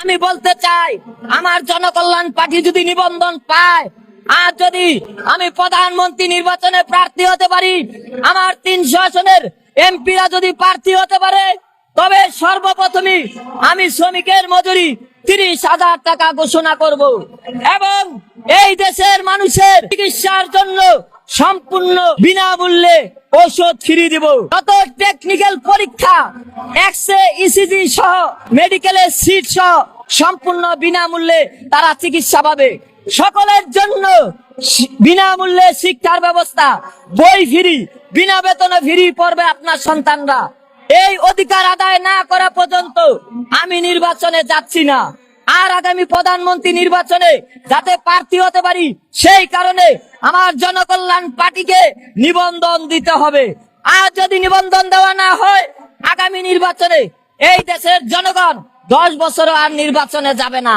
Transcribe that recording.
আমি বলতে চাই, আমার জনকল্যাণ পার্টি যদি নিবন্ধন পায়, আর যদি আমি প্রধানমন্ত্রী নির্বাচনে প্রার্থী হতে পারি, আমার তিনশো আসনের এমপিরা যদি প্রার্থী হতে পারে, তবে সর্বপ্রথমে আমি শ্রমিকের মজুরি তিরিশ হাজার টাকা ঘোষণা করব। এবং এই দেশের মানুষের চিকিৎসার জন্য সম্পূর্ণ বিনামূল্যে ওষুধ ফ্রি দিব। যত টেকনিক্যাল পরীক্ষা এক্সরে ইসিজি সহ মেডিকেলের সিট সহ, সম্পূর্ণ বিনামূল্যে তারা চিকিৎসা পাবে। সকলের জন্য বিনামূল্যে শিক্ষার ব্যবস্থা, বই ফ্রি, বিনা বেতনে ফ্রি পড়বে আপনার সন্তানরা। এই অধিকার আদায় না করা পর্যন্ত আমি নির্বাচনে যাচ্ছি না। আর আগামী প্রধানমন্ত্রী নির্বাচনে যাতে প্রার্থী হতে পারি, সেই কারণে আমার জনকল্যাণ পার্টিকে নিবন্ধন দিতে হবে। আর যদি নিবন্ধন দেওয়া না হয়, আগামী নির্বাচনে এই দেশের জনগণ দশ বছর আর নির্বাচনে যাবে না।